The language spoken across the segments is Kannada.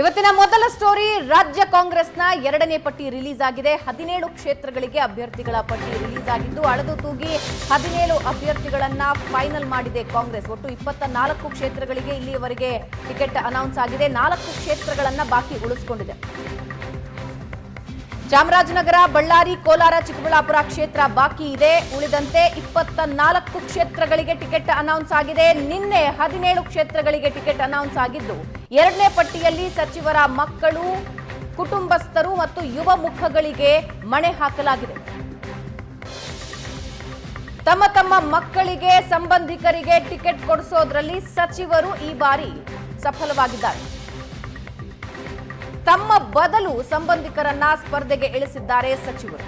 ಇವತ್ತಿನ ಮೊದಲ ಸ್ಟೋರಿ, ರಾಜ್ಯ ಕಾಂಗ್ರೆಸ್ನ ಎರಡನೇ ಪಟ್ಟಿ ರಿಲೀಸ್ ಆಗಿದೆ. ಹದಿನೇಳು ಕ್ಷೇತ್ರಗಳಿಗೆ ಅಭ್ಯರ್ಥಿಗಳ ಪಟ್ಟಿ ರಿಲೀಸ್ ಆಗಿದ್ದು, ಅಳೆದು ತೂಗಿ ಹದಿನೇಳು ಅಭ್ಯರ್ಥಿಗಳನ್ನ ಫೈನಲ್ ಮಾಡಿದೆ ಕಾಂಗ್ರೆಸ್. ಒಟ್ಟು ಇಪ್ಪತ್ತ ನಾಲ್ಕು ಕ್ಷೇತ್ರಗಳಿಗೆ ಇಲ್ಲಿಯವರೆಗೆ ಟಿಕೆಟ್ ಅನೌನ್ಸ್ ಆಗಿದೆ. ನಾಲ್ಕು ಕ್ಷೇತ್ರಗಳನ್ನ ಬಾಕಿ ಉಳಿಸಿಕೊಂಡಿದೆ. ಚಾಮರಾಜನಗರ, ಬಳ್ಳಾರಿ, ಕೋಲಾರ, ಚಿಕ್ಕಬಳ್ಳಾಪುರ ಕ್ಷೇತ್ರ ಬಾಕಿ ಇದೆ. ಉಳಿದಂತೆ ಇಪ್ಪತ್ತ ನಾಲ್ಕು ಕ್ಷೇತ್ರಗಳಿಗೆ ಟಿಕೆಟ್ ಅನೌನ್ಸ್ ಆಗಿದೆ. ನಿನ್ನೆ ಹದಿನೇಳು ಕ್ಷೇತ್ರಗಳಿಗೆ ಟಿಕೆಟ್ ಅನೌನ್ಸ್ ಆಗಿದ್ದು, ಎರಡನೇ ಪಟ್ಟಿಯಲ್ಲಿ ಸಚಿವರ ಮಕ್ಕಳು, ಕುಟುಂಬಸ್ಥರು ಮತ್ತು ಯುವ ಮುಖಗಳಿಗೆ ಮಣೆ ಹಾಕಲಾಗಿದೆ. ತಮ್ಮ ತಮ್ಮ ಮಕ್ಕಳಿಗೆ ಸಂಬಂಧಿಕರಿಗೆ ಟಿಕೆಟ್ ಕೊಡಿಸೋದ್ರಲ್ಲಿ ಸಚಿವರು ಈ ಬಾರಿ ಸಫಲವಾಗಿದ್ದಾರೆ. ತಮ್ಮ ಬದಲು ಸಂಬಂಧಿಕರನ್ನ ಸ್ಪರ್ಧೆಗೆ ಇಳಿಸಿದ್ದಾರೆ ಸಚಿವರು.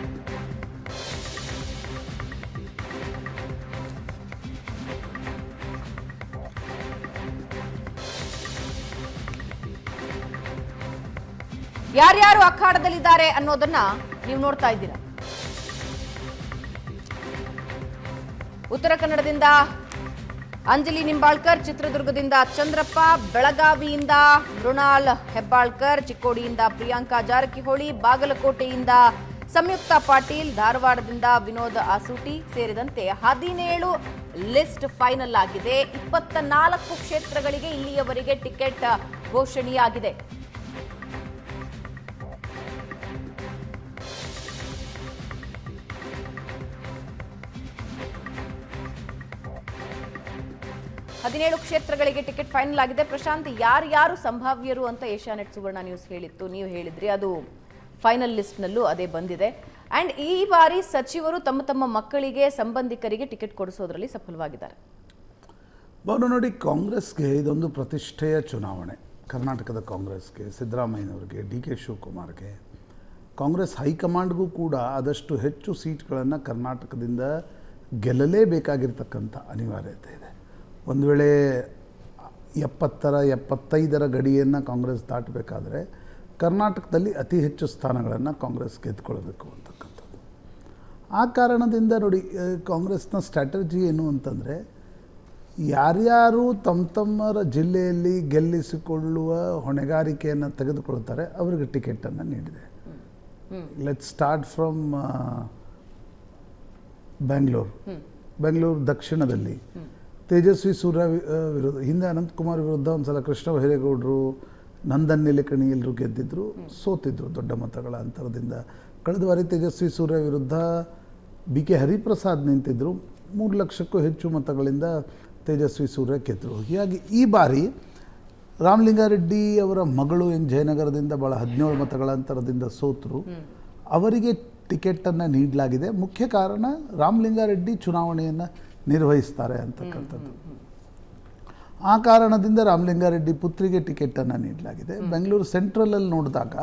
ಯಾರ್ಯಾರು ಅಖಾಡದಲ್ಲಿದ್ದಾರೆ ಅನ್ನೋದನ್ನ ನೀವು ನೋಡ್ತಾ ಇದ್ದೀರಾ? ಉತ್ತರ ಕನ್ನಡದಿಂದ ಅಂಜಲಿ ನಿಂಬಾಳ್ಕರ್ ಚಿತ್ರದುರ್ಗದಿಂದ ಚಂದ್ರಪ್ಪ, ಬೆಳಗಾವಿಯಿಂದ ಮೃಣಾಲ್ ಹೆಬ್ಬಾಳ್ಕರ್, ಚಿಕ್ಕೋಡಿಯಿಂದ ಪ್ರಿಯಾಂಕಾ ಜಾರಕಿಹೊಳಿ, ಬಾಗಲಕೋಟೆಯಿಂದ ಸಂಯುಕ್ತ ಪಾಟೀಲ್, ಧಾರವಾಡದಿಂದ ವಿನೋದ್ ಆಸೂಟಿ ಸೇರಿದಂತೆ ಹದಿನೇಳು ಲಿಸ್ಟ್ ಫೈನಲ್ ಆಗಿದೆ. ಇಪ್ಪತ್ತ ನಾಲ್ಕು ಕ್ಷೇತ್ರಗಳಿಗೆ ಇಲ್ಲಿಯವರೆಗೆ ಟಿಕೆಟ್ ಘೋಷಣೆಯಾಗಿದೆ. ಹದಿನೇಳು ಕ್ಷೇತ್ರಗಳಿಗೆ ಟಿಕೆಟ್ ಫೈನಲ್ ಆಗಿದೆ. ಪ್ರಶಾಂತ್ ಯಾರ್ಯಾರು ಸಂಭಾವ್ಯರು ಅಂತ ಏಷ್ಯಾನೆಟ್ ಸುವರ್ಣ ನ್ಯೂಸ್ ಹೇಳಿತ್ತು. ನೀವು ಹೇಳಿದ್ರಿ, ಅದು ಫೈನಲ್ ಲಿಸ್ಟ್ನಲ್ಲೂ ಅದೇ ಬಂದಿದೆ. ಆ್ಯಂಡ್ ಈ ಬಾರಿ ಸಚಿವರು ತಮ್ಮ ತಮ್ಮ ಮಕ್ಕಳಿಗೆ, ಸಂಬಂಧಿಕರಿಗೆ ಟಿಕೆಟ್ ಕೊಡಿಸೋದ್ರಲ್ಲಿ ಸಫಲವಾಗಿದ್ದಾರೆ. ಬೌನು ನೋಡಿ, ಕಾಂಗ್ರೆಸ್ಗೆ ಇದೊಂದು ಪ್ರತಿಷ್ಠೆಯ ಚುನಾವಣೆ. ಕರ್ನಾಟಕದ ಕಾಂಗ್ರೆಸ್ಗೆ, ಸಿದ್ದರಾಮಯ್ಯನವರಿಗೆ, ಡಿ ಕೆ ಶಿವಕುಮಾರ್ಗೆ. ಕಾಂಗ್ರೆಸ್ ಹೈಕಮಾಂಡ್ಗೂ ಕೂಡ ಆದಷ್ಟು ಹೆಚ್ಚು ಸೀಟ್ಗಳನ್ನು ಕರ್ನಾಟಕದಿಂದ ಗೆಲ್ಲಲೇಬೇಕಾಗಿರ್ತಕ್ಕಂಥ ಅನಿವಾರ್ಯತೆ ಇದೆ. ಒಂದು ವೇಳೆ ಎಪ್ಪತ್ತರ ಎಪ್ಪತ್ತೈದರ ಗಡಿಯನ್ನು ಕಾಂಗ್ರೆಸ್ ದಾಟಬೇಕಾದ್ರೆ ಕರ್ನಾಟಕದಲ್ಲಿ ಅತಿ ಹೆಚ್ಚು ಸ್ಥಾನಗಳನ್ನು ಕಾಂಗ್ರೆಸ್ ಗೆದ್ದುಕೊಳ್ಬೇಕು ಅಂತಕ್ಕಂಥದ್ದು. ಆ ಕಾರಣದಿಂದ ನೋಡಿ ಕಾಂಗ್ರೆಸ್ನ ಸ್ಟ್ರಾಟಜಿ ಏನು ಅಂತಂದರೆ ಯಾರ್ಯಾರು ತಮ್ಮ ತಮ್ಮರ ಜಿಲ್ಲೆಯಲ್ಲಿ ಗೆಲ್ಲಿಸಿಕೊಳ್ಳುವ ಹೊಣೆಗಾರಿಕೆಯನ್ನು ತೆಗೆದುಕೊಳ್ತಾರೆ ಅವರಿಗೆ ಟಿಕೆಟನ್ನು ನೀಡಿದೆ. Let start from Bengaluru Bengaluru ದಕ್ಷಿಣದಲ್ಲಿ. ತೇಜಸ್ವಿ ಸೂರ್ಯ ವಿರುದ್ಧ ಹಿಂದೆ ಅನಂತಕುಮಾರ್ ವಿರುದ್ಧ ಒಂದ್ಸಲ ಕೃಷ್ಣ ಬೈರೇಗೌಡರು ನಂದನ್ ನಿಲಕಣಿ ಎಲ್ಲರೂ ಗೆದ್ದಿದ್ರು ಸೋತಿದ್ರು ದೊಡ್ಡ ಮತಗಳ ಅಂತರದಿಂದ. ಕಳೆದ ಬಾರಿ ತೇಜಸ್ವಿ ಸೂರ್ಯ ವಿರುದ್ಧ ಬಿ ಕೆ ಹರಿಪ್ರಸಾದ್ ನಿಂತಿದ್ದರು ಮೂರು ಲಕ್ಷಕ್ಕೂ ಹೆಚ್ಚು ಮತಗಳಿಂದ ತೇಜಸ್ವಿ ಸೂರ್ಯ ಗೆದ್ದರು ಹೀಗಾಗಿ ಈ ಬಾರಿ ರಾಮಲಿಂಗಾರೆಡ್ಡಿ ಅವರ ಮಗಳು ಏನು ಜಯನಗರದಿಂದ ಭಾಳ ಹದಿನೇಳು ಮತಗಳ ಅಂತರದಿಂದ ಸೋತರು. ಅವರಿಗೆ ಟಿಕೆಟನ್ನು ನೀಡಲಾಗಿದೆ. ಮುಖ್ಯ ಕಾರಣ ರಾಮಲಿಂಗಾರೆಡ್ಡಿ ಚುನಾವಣೆಯನ್ನು ನಿರ್ವಹಿಸ್ತಾರೆ ಅಂತಕ್ಕಂಥದ್ದು. ಆ ಕಾರಣದಿಂದ ರಾಮಲಿಂಗಾರೆಡ್ಡಿ ಪುತ್ರಿಗೆ ಟಿಕೆಟನ್ನು ನೀಡಲಾಗಿದೆ. ಬೆಂಗಳೂರು ಸೆಂಟ್ರಲಲ್ಲಿ ನೋಡಿದಾಗ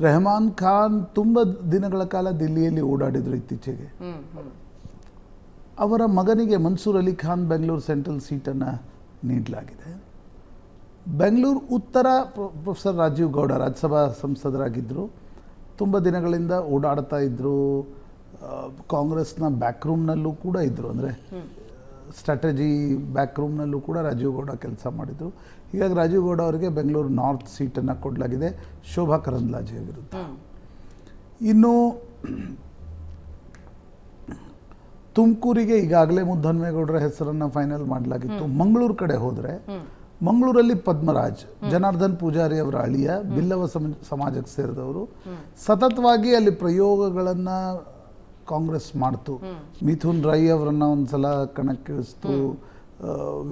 ರೆಹಮಾನ್ ಖಾನ್ ತುಂಬ ದಿನಗಳ ಕಾಲ ದಿಲ್ಲಿಯಲ್ಲಿ ಓಡಾಡಿದ್ರು ಇತ್ತೀಚೆಗೆ. ಅವರ ಮಗನಿಗೆ ಮನ್ಸೂರ್ ಅಲಿ ಖಾನ್ ಬೆಂಗಳೂರು ಸೆಂಟ್ರಲ್ ಸೀಟನ್ನು ನೀಡಲಾಗಿದೆ. ಬೆಂಗಳೂರು ಉತ್ತರ ಪ್ರೊ- ಪ್ರೊಫೆಸರ್ ರಾಜೀವ್ ಗೌಡ ರಾಜ್ಯಸಭಾ ಸಂಸದರಾಗಿದ್ದರು ತುಂಬ ದಿನಗಳಿಂದ ಓಡಾಡ್ತಾ ಇದ್ದರು ಕಾಂಗ್ರೆಸ್ನ ಬ್ಯಾಕ್ ರೂಮ್ನಲ್ಲೂ ಕೂಡ ಇದ್ದರು ಅಂದರೆ ಸ್ಟ್ರಾಟಜಿ ಬ್ಯಾಕ್ ರೂಮ್ನಲ್ಲೂ ಕೂಡ ರಾಜೀವ್ ಗೌಡ ಕೆಲಸ ಮಾಡಿದರು. ಹೀಗಾಗಿ ರಾಜೀವ್ ಗೌಡ ಅವರಿಗೆ ಬೆಂಗಳೂರು ನಾರ್ತ್ ಸೀಟನ್ನು ಕೊಡಲಾಗಿದೆ. ಶೋಭಾ ಕರಂದ್ಲಾಜೆ ವಿರುದ್ಧ. ಇನ್ನು, ತುಮಕೂರಿಗೆ ಈಗಾಗಲೇ ಮುದ್ದನ್ಮೇಗೌಡರ ಹೆಸರನ್ನು ಫೈನಲ್ ಮಾಡಲಾಗಿತ್ತು. ಮಂಗಳೂರು ಕಡೆ ಹೋದರೆ, ಮಂಗಳೂರಲ್ಲಿ ಪದ್ಮರಾಜ್, ಜನಾರ್ದನ್ ಪೂಜಾರಿ ಅವರ ಅಳಿಯ, ಬಿಲ್ಲವ ಸಮ- ಸಮಾಜಕ್ಕೆ ಸೇರಿದವರು. ಸತತವಾಗಿ ಅಲ್ಲಿ ಪ್ರಯೋಗಗಳನ್ನು ಕಾಂಗ್ರೆಸ್ ಮಾಡ್ತು. ಮಿಥುನ್ ರೈ ಅವರನ್ನ ಒಂದ್ಸಲ ಕಣಕ್ಕಿಳಿಸ್ತು.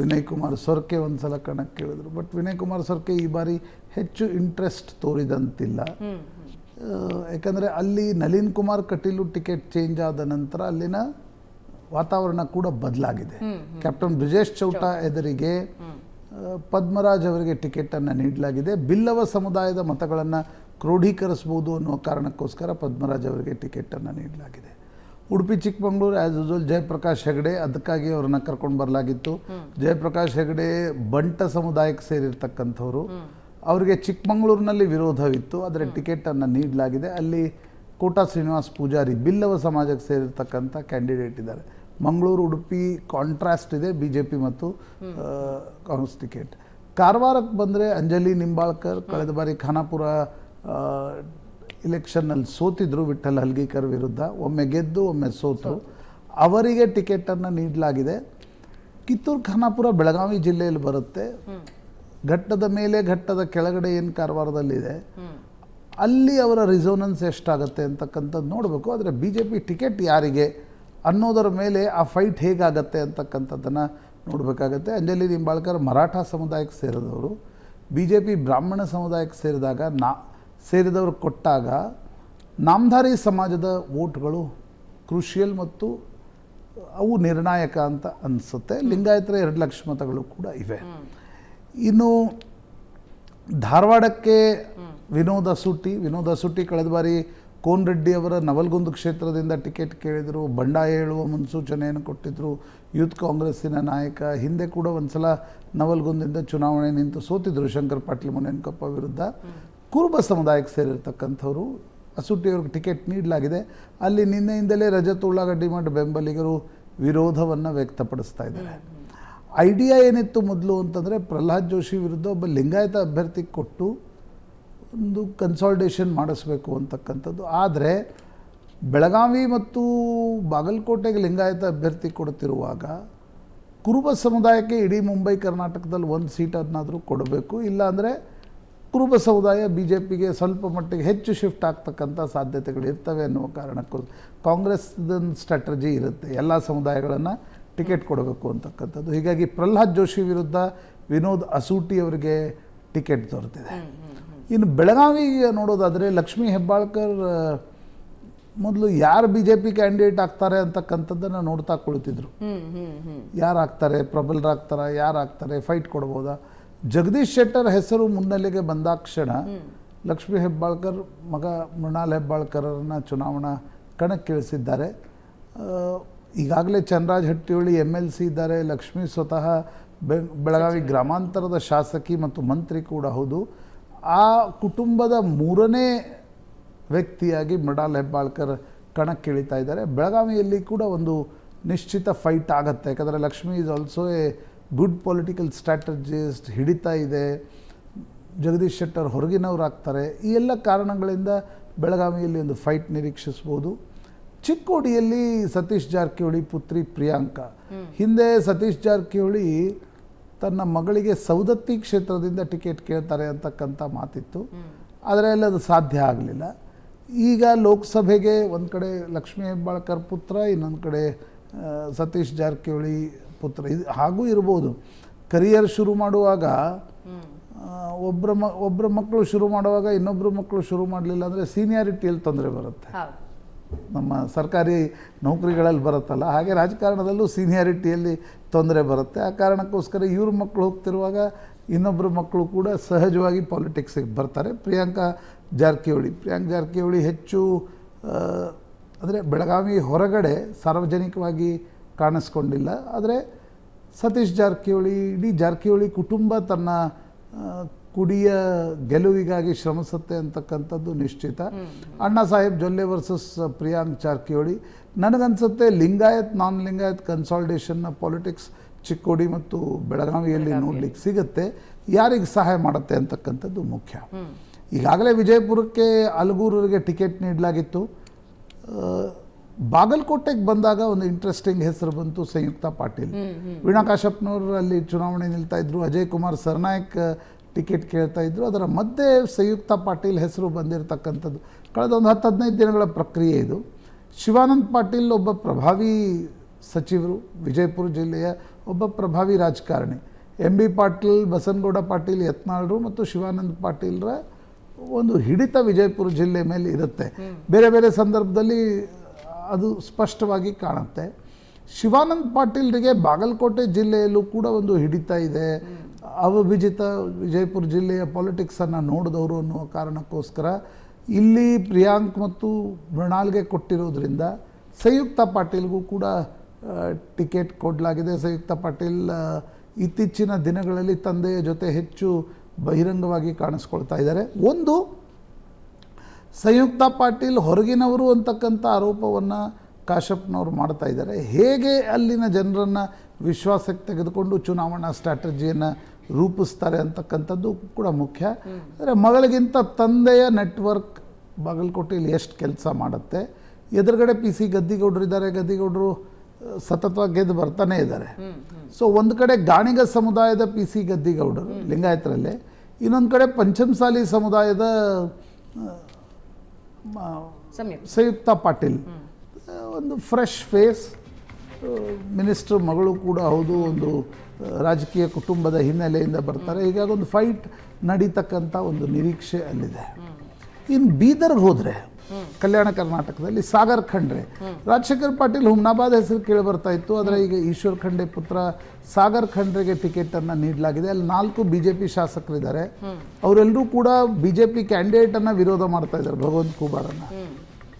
ವಿನಯ್ ಕುಮಾರ್ ಸೊರ್ಕೆ ಒಂದ್ಸಲ ಕಣಕ್ಕಿಳಿದ್ರು. ಬಟ್ ವಿನಯ್ ಕುಮಾರ್ ಸೊರ್ಕೆ ಈ ಬಾರಿ ಹೆಚ್ಚು ಇಂಟ್ರೆಸ್ಟ್ ತೋರಿದಂತಿಲ್ಲ. ಯಾಕಂದ್ರೆ ಯಾಕಂದರೆ ಅಲ್ಲಿ ನಳಿನ್ ಕುಮಾರ್ ಕಟೀಲು ಟಿಕೆಟ್ ಚೇಂಜ್ ಆದ ನಂತರ ಅಲ್ಲಿನ ವಾತಾವರಣ ಕೂಡ ಬದಲಾಗಿದೆ. ಕ್ಯಾಪ್ಟನ್ ಬ್ರಿಜೇಶ್ ಚೌಟ ಎದುರಿಗೆ ಪದ್ಮರಾಜ್ ಅವರಿಗೆ ಟಿಕೆಟನ್ನು ನೀಡಲಾಗಿದೆ. ಬಿಲ್ಲವ ಸಮುದಾಯದ ಮತಗಳನ್ನು ಕ್ರೋಢೀಕರಿಸ್ಬೋದು ಅನ್ನುವ ಕಾರಣಕ್ಕೋಸ್ಕರ ಪದ್ಮರಾಜ್ ಅವರಿಗೆ ಟಿಕೆಟನ್ನು ನೀಡಲಾಗಿದೆ. ಉಡುಪಿ ಚಿಕ್ಕಮಗಳೂರು ಆ್ಯಸ್ ಯೂಸ್ವಲ್ ಜಯಪ್ರಕಾಶ್ ಹೆಗಡೆ ಅದಕ್ಕಾಗಿ ಅವ್ರನ್ನ ಕರ್ಕೊಂಡು ಬರಲಾಗಿತ್ತು. ಜಯಪ್ರಕಾಶ್ ಹೆಗಡೆ ಬಂಟ ಸಮುದಾಯಕ್ಕೆ ಸೇರಿರ್ತಕ್ಕಂಥವ್ರು. ಅವರಿಗೆ ಚಿಕ್ಕಮಗಳೂರಿನಲ್ಲಿ ವಿರೋಧವಿತ್ತು ಆದರೆ ಟಿಕೆಟನ್ನು ನೀಡಲಾಗಿದೆ. ಅಲ್ಲಿ ಕೋಟಾ ಶ್ರೀನಿವಾಸ್ ಪೂಜಾರಿ ಬಿಲ್ಲವ ಸಮಾಜಕ್ಕೆ ಸೇರಿರ್ತಕ್ಕಂಥ ಕ್ಯಾಂಡಿಡೇಟ್ ಇದ್ದಾರೆ. ಮಂಗಳೂರು ಉಡುಪಿ ಕಾಂಟ್ರಾಸ್ಟ್ ಇದೆ ಬಿ ಜೆ ಪಿ ಮತ್ತು ಕಾಂಗ್ರೆಸ್ ಟಿಕೆಟ್ ಕಾರವಾರಕ್ಕೆ ಬಂದರೆ ಅಂಜಲಿ ನಿಂಬಾಳ್ಕರ್ ಕಳೆದ ಬಾರಿ ಖಾನಾಪುರ ಇಲೆಕ್ಷನ್ನಲ್ಲಿ ಸೋತಿದ್ರು ವಿಠಲ್ ಹಲ್ಗಿಕರ್ ವಿರುದ್ಧ, ಒಮ್ಮೆ ಗೆದ್ದು, ಒಮ್ಮೆ ಸೋತು ಅವರಿಗೆ ಟಿಕೆಟನ್ನು ನೀಡಲಾಗಿದೆ. ಕಿತ್ತೂರು, ಖಾನಾಪುರ, ಬೆಳಗಾವಿ ಜಿಲ್ಲೆಯಲ್ಲಿ ಬರುತ್ತೆ. ಘಟ್ಟದ ಮೇಲೆ ಘಟ್ಟದ ಕೆಳಗಡೆ ಏನು ಕಾರವಾರದಲ್ಲಿದೆ, ಅಲ್ಲಿ ಅವರ ರಿಸೋನೆನ್ಸ್ ಎಷ್ಟಾಗುತ್ತೆ ಅಂತಕ್ಕಂಥದ್ದು ನೋಡಬೇಕು. ಆದರೆ ಬಿ ಜೆ ಪಿ ಟಿಕೆಟ್ ಯಾರಿಗೆ ಅನ್ನೋದರ ಮೇಲೆ ಆ ಫೈಟ್ ಹೇಗಾಗತ್ತೆ ಅಂತಕ್ಕಂಥದ್ದನ್ನು ನೋಡಬೇಕಾಗತ್ತೆ. ಅಂಜಲಿ ನಿಂಬಾಳ್ಕರ್ ಮರಾಠ ಸಮುದಾಯಕ್ಕೆ ಸೇರಿದವರು. ಬಿ ಜೆ ಪಿ ಬ್ರಾಹ್ಮಣ ಸಮುದಾಯಕ್ಕೆ ಸೇರಿದಾಗ ನಾ ಸೇರಿದವರು ಕೊಟ್ಟಾಗ ನಾಮಧಾರಿ ಸಮಾಜದ ವೋಟ್ಗಳು ಕ್ರುಷಿಯಲ್ ಮತ್ತು ಅವು ನಿರ್ಣಾಯಕ ಅಂತ ಅನಿಸುತ್ತೆ. ಲಿಂಗಾಯತರ ಎರಡು ಲಕ್ಷ ಮತಗಳು ಕೂಡ ಇವೆ. ಇನ್ನು ಧಾರವಾಡಕ್ಕೆ ವಿನೋದ ಸುಟ್ಟಿ ವಿನೋದ ಸುಟ್ಟಿ ಕಳೆದ ಬಾರಿ ಕೋನ್ ರೆಡ್ಡಿ ಅವರ ನವಲ್ಗುಂದ್ ಕ್ಷೇತ್ರದಿಂದ ಟಿಕೆಟ್ ಕೇಳಿದರು ಬಂಡಾಯ ಹೇಳುವ ಮುನ್ಸೂಚನೆಯನ್ನು ಕೊಟ್ಟಿದ್ದರು ಯೂತ್ ಕಾಂಗ್ರೆಸ್ಸಿನ ನಾಯಕ ಹಿಂದೆ ಕೂಡ ಒಂದ್ಸಲ ನವಲ್ಗುಂದಿಂದ ಚುನಾವಣೆ ನಿಂತು ಸೋತಿದ್ರು ಶಂಕರ್ ಪಾಟೀಲ್ ಮುನೇನ್ಕೊಪ್ಪ ವಿರುದ್ಧ. ಕುರುಬ ಸಮುದಾಯಕ್ಕೆ ಸೇರಿರ್ತಕ್ಕಂಥವ್ರು, ಅಸುಟ್ಟಿಯವ್ರಿಗೆ ಟಿಕೆಟ್ ನೀಡಲಾಗಿದೆ. ಅಲ್ಲಿ ನಿನ್ನೆಯಿಂದಲೇ ರಜತ್ ಉಳ್ಳಾಗಡ್ಡಿ ಮಠ ಬೆಂಬಲಿಗರು ವಿರೋಧವನ್ನು ವ್ಯಕ್ತಪಡಿಸ್ತಾ ಇದ್ದಾರೆ. ಐಡಿಯಾ ಏನಿತ್ತು ಮೊದಲು ಅಂತಂದರೆ ಪ್ರಹ್ಲಾದ್ ಜೋಶಿ ವಿರುದ್ಧ ಒಬ್ಬ ಲಿಂಗಾಯತ ಅಭ್ಯರ್ಥಿ ಕೊಟ್ಟು ಒಂದು ಕನ್ಸಾಲ್ಟೇಷನ್ ಮಾಡಿಸ್ಬೇಕು ಅಂತಕ್ಕಂಥದ್ದು. ಆದರೆ ಬೆಳಗಾವಿ ಮತ್ತು ಬಾಗಲಕೋಟೆಗೆ ಲಿಂಗಾಯತ ಅಭ್ಯರ್ಥಿ ಕೊಡುತ್ತಿರುವಾಗ ಕುರುಬ ಸಮುದಾಯಕ್ಕೆ ಇಡೀ ಮುಂಬೈ ಕರ್ನಾಟಕದಲ್ಲಿ ಒಂದು ಸೀಟನ್ನಾದರೂ ಕೊಡಬೇಕು. ಇಲ್ಲಾಂದರೆ ಕುರುಬ ಸಮುದಾಯ ಬಿ ಜೆ ಪಿಗೆ ಸ್ವಲ್ಪ ಮಟ್ಟಿಗೆ ಹೆಚ್ಚು ಶಿಫ್ಟ್ ಆಗ್ತಕ್ಕಂಥ ಸಾಧ್ಯತೆಗಳು ಇರ್ತವೆ ಅನ್ನುವ ಕಾರಣಕ್ಕೂ ಕಾಂಗ್ರೆಸ್ದ ಸ್ಟ್ರಾಟಜಿ ಇರುತ್ತೆ. ಎಲ್ಲ ಸಮುದಾಯಗಳನ್ನು ಟಿಕೆಟ್ ಕೊಡಬೇಕು ಅಂತಕ್ಕಂಥದ್ದು. ಹೀಗಾಗಿ ಪ್ರಹ್ಲಾದ್ ಜೋಶಿ ವಿರುದ್ಧ ವಿನೋದ್ ಅಸೂಟಿ ಅವರಿಗೆ ಟಿಕೆಟ್ ದೊರೆತಿದೆ. ಇನ್ನು ಬೆಳಗಾವಿ ನೋಡೋದಾದರೆ ಲಕ್ಷ್ಮೀ ಹೆಬ್ಬಾಳ್ಕರ್ ಮೊದಲು ಯಾರು ಬಿ ಜೆ ಪಿ ಕ್ಯಾಂಡಿಡೇಟ್ ಆಗ್ತಾರೆ ಅಂತಕ್ಕಂಥದ್ದನ್ನು ನೋಡ್ತಾ ಕುಳಿತಿದ್ರು. ಯಾರು ಆಗ್ತಾರೆ? ಪ್ರಬಲರಾಗ್ತಾರ ಯಾರು ಆಗ್ತಾರೆ? ಫೈಟ್ ಕೊಡ್ಬೋದಾ? ಜಗದೀಶ್ ಶೆಟ್ಟರ್ ಹೆಸರು ಮುನ್ನೆಲೆಗೆ ಬಂದಾಕ್ಷಣ ಲಕ್ಷ್ಮೀ ಹೆಬ್ಬಾಳ್ಕರ್, ಮಗ ಮೃಣಾಲ್ ಹೆಬ್ಬಾಳ್ಕರನ್ನ ಚುನಾವಣಾ ಕಣಕ್ಕಿಳಿಸಿದ್ದಾರೆ. ಈಗಾಗಲೇ Chandraraj Hattiholi M L C ಇದ್ದಾರೆ. ಲಕ್ಷ್ಮೀ ಸ್ವತಃ ಬೆಳಗಾವಿ ಗ್ರಾಮಾಂತರದ ಶಾಸಕಿ ಮತ್ತು ಮಂತ್ರಿ ಕೂಡ ಹೌದು. ಆ ಕುಟುಂಬದ ಮೂರನೇ ವ್ಯಕ್ತಿಯಾಗಿ ಮೃಣಾಲ್ ಹೆಬ್ಬಾಳ್ಕರ್ ಕಣಕ್ಕಿಳಿತಾ ಇದ್ದಾರೆ. ಬೆಳಗಾವಿಯಲ್ಲಿ ಕೂಡ ಒಂದು ನಿಶ್ಚಿತ ಫೈಟ್ ಆಗುತ್ತೆ. ಯಾಕಂದರೆ Lakshmi is also a good political strategist ಹಿಡಿತಾ ಇದೆ ಜಗದೀಶ್ ಶೆಟ್ಟರ್ ಹೊರಗಿನವ್ರು ಆಗ್ತಾರೆ ಈ ಎಲ್ಲ ಕಾರಣಗಳಿಂದ ಬೆಳಗಾವಿಯಲ್ಲಿ ಒಂದು ಫೈಟ್ ನಿರೀಕ್ಷಿಸ್ಬೋದು. ಚಿಕ್ಕೋಡಿಯಲ್ಲಿ ಸತೀಶ್ ಜಾರಕಿಹೊಳಿ ಪುತ್ರಿ ಪ್ರಿಯಾಂಕಾ. ಹಿಂದೆ ಸತೀಶ್ ಜಾರಕಿಹೊಳಿ ತನ್ನ ಮಗಳಿಗೆ ಸೌದತ್ತಿ ಕ್ಷೇತ್ರದಿಂದ ಟಿಕೆಟ್ ಕೇಳ್ತಾರೆ ಅಂತಕ್ಕಂಥ ಮಾತಿತ್ತು. ಆದರೆ ಅಲ್ಲಿ ಅದು ಸಾಧ್ಯ ಆಗಲಿಲ್ಲ. ಈಗ ಲೋಕಸಭೆಗೆ ಒಂದು ಕಡೆ ಲಕ್ಷ್ಮೀ ಹೆಬ್ಬಾಳ್ಕರ್ ಪುತ್ರ ಇನ್ನೊಂದು ಕಡೆ ಸತೀಶ್ ಜಾರಕಿಹೊಳಿ ಪುತ್ರ. ಇದು ಹಾಗೂ ಇರ್ಬೋದು. ಕರಿಯರ್ ಶುರು ಮಾಡುವಾಗ ಒಬ್ಬರ ಮ ಒಬ್ಬರ ಮಕ್ಕಳು ಶುರು ಮಾಡುವಾಗ ಇನ್ನೊಬ್ಬರು ಮಕ್ಕಳು ಶುರು ಮಾಡಲಿಲ್ಲ ಅಂದರೆ ಸೀನಿಯಾರಿಟಿಯಲ್ಲಿ ತೊಂದರೆ ಬರುತ್ತೆ. ನಮ್ಮ ಸರ್ಕಾರಿ ನೌಕರಿಗಳಲ್ಲಿ ಬರುತ್ತಲ್ಲ ಹಾಗೆ ರಾಜಕಾರಣದಲ್ಲೂ ಸೀನಿಯಾರಿಟಿಯಲ್ಲಿ ತೊಂದರೆ ಬರುತ್ತೆ. ಆ ಕಾರಣಕ್ಕೋಸ್ಕರ ಇವ್ರ ಮಕ್ಕಳು ಹೋಗ್ತಿರುವಾಗ ಇನ್ನೊಬ್ಬರ ಮಕ್ಕಳು ಕೂಡ ಸಹಜವಾಗಿ ಪಾಲಿಟಿಕ್ಸಿಗೆ ಬರ್ತಾರೆ. ಪ್ರಿಯಾಂಕಾ ಜಾರಕಿಹೊಳಿ. ಪ್ರಿಯಾಂಕ್ ಜಾರಕಿಹೊಳಿ ಹೆಚ್ಚು ಅಂದರೆ ಬೆಳಗಾವಿ ಹೊರಗಡೆ ಸಾರ್ವಜನಿಕವಾಗಿ ಕಾಣಿಸ್ಕೊಂಡಿಲ್ಲ. ಆದರೆ ಸತೀಶ್ ಜಾರಕಿಹೊಳಿ ಇಡೀ ಜಾರಕಿಹೊಳಿ ಕುಟುಂಬ ತನ್ನ ಕುಡಿಯ ಗೆಲುವಿಗಾಗಿ ಶ್ರಮಿಸುತ್ತೆ ಅಂತಕ್ಕಂಥದ್ದು ನಿಶ್ಚಿತ. ಅಣ್ಣಾ ಸಾಹೇಬ್ ಜೊಲ್ಲೆ ವರ್ಸಸ್ ಪ್ರಿಯಾಂಕ್ ಜಾರಕಿಹೊಳಿ. ನನಗನ್ಸುತ್ತೆ ಲಿಂಗಾಯತ್ ನಾನ್ ಲಿಂಗಾಯತ್ ಕನ್ಸಾಲ್ಟೇಷನ್ನ ಪಾಲಿಟಿಕ್ಸ್ ಚಿಕ್ಕೋಡಿ ಮತ್ತು ಬೆಳಗಾವಿಯಲ್ಲಿ ನೋಡ್ಲಿಕ್ಕೆ ಸಿಗುತ್ತೆ. ಯಾರಿಗೆ ಸಹಾಯ ಮಾಡುತ್ತೆ ಅಂತಕ್ಕಂಥದ್ದು ಮುಖ್ಯ. ಈಗಾಗಲೇ ವಿಜಯಪುರಕ್ಕೆ ಅಲಗೂರಿಗೆ ಟಿಕೆಟ್ ನೀಡಲಾಗಿತ್ತು. ಬಾಗಲಕೋಟೆಗೆ ಬಂದಾಗ ಒಂದು ಇಂಟ್ರೆಸ್ಟಿಂಗ್ ಹೆಸರು ಬಂತು ಸಂಯುಕ್ತ ಪಾಟೀಲ್. ವೀಣಾ ಕಾಶಪ್ಪನವರು ಅಲ್ಲಿ ಚುನಾವಣೆ ನಿಲ್ತಾ ಇದ್ರು ಅಜಯ್ ಕುಮಾರ್ ಸರ್ನಾಯಕ್ ಟಿಕೆಟ್ ಕೇಳ್ತಾ ಇದ್ರು. ಅದರ ಮಧ್ಯೆ ಸಂಯುಕ್ತ ಪಾಟೀಲ್ ಹೆಸರು ಬಂದಿರತಕ್ಕಂಥದ್ದು. ಕಳೆದ ಒಂದು ಹತ್ತು ಹದಿನೈದು ದಿನಗಳ ಪ್ರಕ್ರಿಯೆ ಇದು. ಶಿವಾನಂದ್ ಪಾಟೀಲ್ ಒಬ್ಬ ಪ್ರಭಾವಿ ಸಚಿವರು ವಿಜಯಪುರ ಜಿಲ್ಲೆಯ ಒಬ್ಬ ಪ್ರಭಾವಿ ರಾಜಕಾರಣಿ. ಎಂ ಬಿ ಪಾಟೀಲ್ ಬಸನಗೌಡ ಪಾಟೀಲ್ ಯತ್ನಾಳ್ರು ಮತ್ತು ಶಿವಾನಂದ್ ಪಾಟೀಲ್ರ ಒಂದು ಹಿಡಿತ ವಿಜಯಪುರ ಜಿಲ್ಲೆ ಮೇಲೆ ಇರುತ್ತೆ. ಬೇರೆ ಬೇರೆ ಸಂದರ್ಭದಲ್ಲಿ ಅದು ಸ್ಪಷ್ಟವಾಗಿ ಕಾಣುತ್ತೆ. ಶಿವಾನಂದ್ ಪಾಟೀಲ್ರಿಗೆ ಬಾಗಲಕೋಟೆ ಜಿಲ್ಲೆಯಲ್ಲೂ ಕೂಡ ಒಂದು ಹಿಡಿತ ಇದೆ. ಅವಭಿಜಿತ ವಿಜಯಪುರ ಜಿಲ್ಲೆಯ ಪಾಲಿಟಿಕ್ಸನ್ನು ನೋಡಿದವರು ಅನ್ನುವ ಕಾರಣಕ್ಕೋಸ್ಕರ ಇಲ್ಲಿ ಪ್ರಿಯಾಂಕ್ ಮತ್ತು ಮೃಣಾಲ್ಗೆ ಕೊಟ್ಟಿರೋದ್ರಿಂದ ಸಂಯುಕ್ತ ಪಾಟೀಲ್ಗೂ ಕೂಡ ಟಿಕೆಟ್ ಕೊಡಲಾಗಿದೆ. ಸಂಯುಕ್ತ ಪಾಟೀಲ್ ಇತ್ತೀಚಿನ ದಿನಗಳಲ್ಲಿ ತಂದೆಯ ಜೊತೆ ಹೆಚ್ಚು ಬಹಿರಂಗವಾಗಿ ಕಾಣಿಸ್ಕೊಳ್ತಾ ಇದ್ದಾರೆ. ಒಂದು ಸಂಯುಕ್ತ ಪಾಟೀಲ್ ಹೊರಗಿನವರು ಅಂತಕ್ಕಂಥ ಆರೋಪವನ್ನು ಕಾಶಪ್ಪನವರು ಮಾಡ್ತಾ ಇದ್ದಾರೆ. ಹೇಗೆ ಅಲ್ಲಿನ ಜನರನ್ನು ವಿಶ್ವಾಸಕ್ಕೆ ತೆಗೆದುಕೊಂಡು ಚುನಾವಣಾ ಸ್ಟ್ರಾಟಜಿಯನ್ನು ರೂಪಿಸ್ತಾರೆ ಅಂತಕ್ಕಂಥದ್ದು ಕೂಡ ಮುಖ್ಯ. ಅಂದರೆ ಮಗಳಿಗಿಂತ ತಂದೆಯ ನೆಟ್ವರ್ಕ್ ಬಾಗಲಕೋಟೆಯಲ್ಲಿ ಎಷ್ಟು ಕೆಲಸ ಮಾಡುತ್ತೆ? ಎದುರುಗಡೆ ಪಿ ಸಿ ಗದ್ದಿಗೌಡರು ಇದ್ದಾರೆ, ಗದ್ದಿಗೌಡರು ಸತತವಾಗಿ ಗೆದ್ದು ಬರ್ತಾನೆ ಇದ್ದಾರೆ. ಸೊ ಒಂದು ಕಡೆ ಗಾಣಿಗ ಸಮುದಾಯದ ಪಿ ಸಿ ಗದ್ದಿಗೌಡರು, ಲಿಂಗಾಯತರಲ್ಲೇ, ಇನ್ನೊಂದು ಕಡೆ ಪಂಚಮಸಾಲಿ ಸಮುದಾಯದ ಸಂಯುಕ್ತ ಪಾಟೀಲ್. ಒಂದು ಫ್ರೆಶ್ ಫೇಸ್ ಮಿನಿಸ್ಟರ್ ಮಗಳು ಕೂಡ ಹೌದು, ಒಂದು ರಾಜಕೀಯ ಕುಟುಂಬದ ಹಿನ್ನೆಲೆಯಿಂದ ಬರ್ತಾರೆ. ಹೀಗಾಗಿ ಒಂದು ಫೈಟ್ ನಡೀತಕ್ಕಂಥ ಒಂದು ನಿರೀಕ್ಷೆ ಅಲ್ಲಿದೆ. ಇನ್ನು ಬೀದರ್ಗೆ ಹೋದರೆ ಕಲ್ಯಾಣ ಕರ್ನಾಟಕದಲ್ಲಿ ಸಾಗರ್ ಖಂಡ್ರೆ. ರಾಜಶೇಖರ್ ಪಾಟೀಲ್ ಹುಮ್ನಾಬಾದ್ ಹೆಸರು ಕೇಳಿ ಬರ್ತಾ ಇತ್ತು, ಆದರೆ ಈಗ ಈಶ್ವರ್ ಖಂಡೆ ಪುತ್ರ ಸಾಗರ್ ಖಂಡ್ರೆಗೆ ಟಿಕೆಟ್ ಅನ್ನ ನೀಡಲಾಗಿದೆ. ಅಲ್ಲಿ ನಾಲ್ಕು ಬಿಜೆಪಿ ಶಾಸಕರಿದ್ದಾರೆ. ಅವರೆಲ್ಲರೂ ಕೂಡ ಬಿಜೆಪಿ ಕ್ಯಾಂಡಿಡೇಟ್ ಅನ್ನ ವಿರೋಧ ಮಾಡ್ತಾ ಇದ್ದಾರೆ, ಭಗವಂತ್ ಅನ್ನ.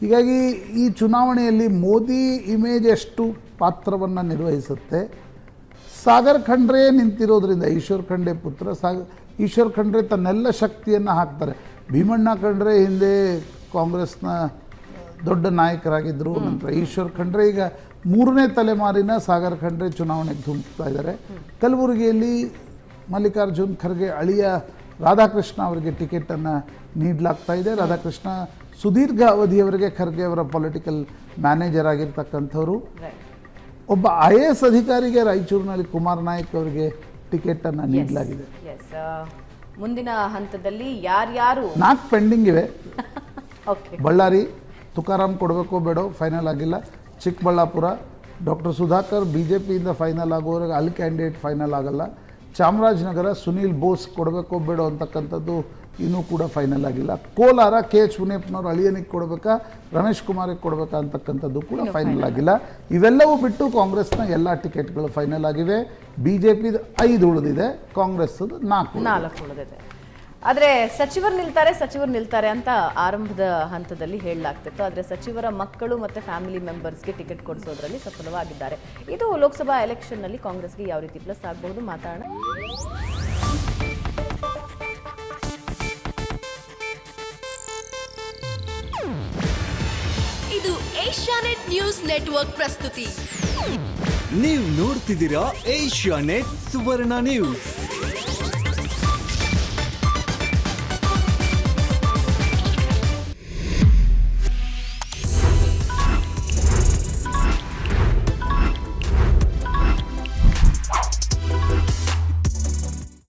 ಹೀಗಾಗಿ ಈ ಚುನಾವಣೆಯಲ್ಲಿ ಮೋದಿ ಇಮೇಜ್ ಎಷ್ಟು ಪಾತ್ರವನ್ನು ನಿರ್ವಹಿಸುತ್ತೆ. ಸಾಗರ್ ಖಂಡ್ರೆ ನಿಂತಿರೋದ್ರಿಂದ ಈಶ್ವರ್ ಖಂಡ್ರೆ ಪುತ್ರ ಸಾಗರ್ ಈಶ್ವರ್ ಖಂಡ್ರೆ ತನ್ನೆಲ್ಲ ಶಕ್ತಿಯನ್ನು ಹಾಕ್ತಾರೆ. ಭೀಮಣ್ಣ ಖಂಡ್ರೆ ಹಿಂದೆ ಕಾಂಗ್ರೆಸ್ನ ದೊಡ್ಡ ನಾಯಕರಾಗಿದ್ದರು ನಂತರ ಈಶ್ವರ್ ಖಂಡ್ರೆ. ಈಗ ಮೂರನೇ ತಲೆಮಾರಿನ ಸಾಗರ್ ಖಂಡ್ರೆ ಚುನಾವಣೆಗೆ ಧುಮುಕ್ತಾ ಇದ್ದಾರೆ. ಕಲಬುರಗಿಯಲ್ಲಿ ಮಲ್ಲಿಕಾರ್ಜುನ್ ಖರ್ಗೆ ಅಳಿಯ ರಾಧಾಕೃಷ್ಣ ಅವರಿಗೆ ಟಿಕೆಟನ್ನು ನೀಡಲಾಗ್ತಾ ಇದೆ. ರಾಧಾಕೃಷ್ಣ ಸುದೀರ್ಘ ಅವಧಿಯವರೆಗೆ ಖರ್ಗೆ ಅವರ ಪೊಲಿಟಿಕಲ್ ಮ್ಯಾನೇಜರ್ ಆಗಿರ್ತಕ್ಕಂಥವ್ರು. ಒಬ್ಬ ಐ ಎ ಎಸ್ ಅಧಿಕಾರಿಗೆ ರಾಯಚೂರಿನಲ್ಲಿ ಕುಮಾರ್ ನಾಯಕ್ ಅವರಿಗೆ ಟಿಕೆಟನ್ನು ನೀಡಲಾಗಿದೆ. ಎಸ್ ಮುಂದಿನ ಹಂತದಲ್ಲಿ ಯಾರ್ಯಾರು ನಾಲ್ಕು ಪೆಂಡಿಂಗ್ ಇವೆ. ಬಳ್ಳಾರಿ ತುಕಾರಾಮ್ ಕೊಡಬೇಕು ಬೇಡೋ ಫೈನಲ್ ಆಗಿಲ್ಲ. Chikkaballapur doctor Sudhakar B J ಪಿಯಿಂದ final ಆಗೋವರೆಗೆ ಅಲ್ಲಿ ಕ್ಯಾಂಡಿಡೇಟ್ ಫೈನಲ್ ಆಗಲ್ಲ. ಚಾಮರಾಜನಗರ ಸುನೀಲ್ ಬೋಸ್ ಕೊಡಬೇಕೋ ಬೇಡೋ ಅಂತಕ್ಕಂಥದ್ದು ಇನ್ನೂ ಕೂಡ ಫೈನಲ್ ಆಗಿಲ್ಲ. ಕೋಲಾರ ಕೆ ಎಚ್ ಮುನಿಯಪ್ಪನವರು ಅಳಿಯನಿಗೆ ಕೊಡಬೇಕಾ ರಮೇಶ್ ಕುಮಾರಿಗೆ ಕೊಡಬೇಕಾ ಅಂತಕ್ಕಂಥದ್ದು ಕೂಡ ಫೈನಲ್ ಆಗಿಲ್ಲ. ಇವೆಲ್ಲವೂ ಬಿಟ್ಟು ಕಾಂಗ್ರೆಸ್ನ ಎಲ್ಲ ಟಿಕೆಟ್ಗಳು ಫೈನಲ್ ಆಗಿವೆ. ಬಿ ಜೆ ಪಿದು ಐದು ಉಳಿದಿದೆ ಕಾಂಗ್ರೆಸ್ ನಾಲ್ಕು. ನಾಲ್ಕು ಉಳಿದಿದೆ. ಆದ್ರೆ ಸಚಿವರು ನಿಲ್ತಾರೆ ಸಚಿವರು ನಿಲ್ತಾರೆ ಅಂತ ಆರಂಭದ ಹಂತದಲ್ಲಿ ಹೇಳಲಾಗ್ತಿತ್ತು. ಆದರೆ ಸಚಿವರ ಮಕ್ಕಳು ಮತ್ತು ಫ್ಯಾಮಿಲಿ ಮೆಂಬರ್ಸ್ಗೆ ಟಿಕೆಟ್ ಕೊಡಿಸೋದ್ರಲ್ಲಿ ಸಫಲವಾಗಿದ್ದಾರೆ. ಇದು ಲೋಕಸಭಾ ಎಲೆಕ್ಷನ್ನಲ್ಲಿ ಕಾಂಗ್ರೆಸ್ಗೆ ಯಾವ ರೀತಿ ಪ್ಲಸ್ ಆಗಬಹುದು ಮಾತಾಡೋಣ. ಇದು ಏಷ್ಯಾನೆಟ್ ನ್ಯೂಸ್ ನೆಟ್ವರ್ಕ್ ಪ್ರಸ್ತುತಿ. ನೀವು ನೋಡ್ತಿದ್ದೀರಾ ಏಷ್ಯಾ ನೆಟ್ ಸುವರ್ಣ ನ್ಯೂಸ್.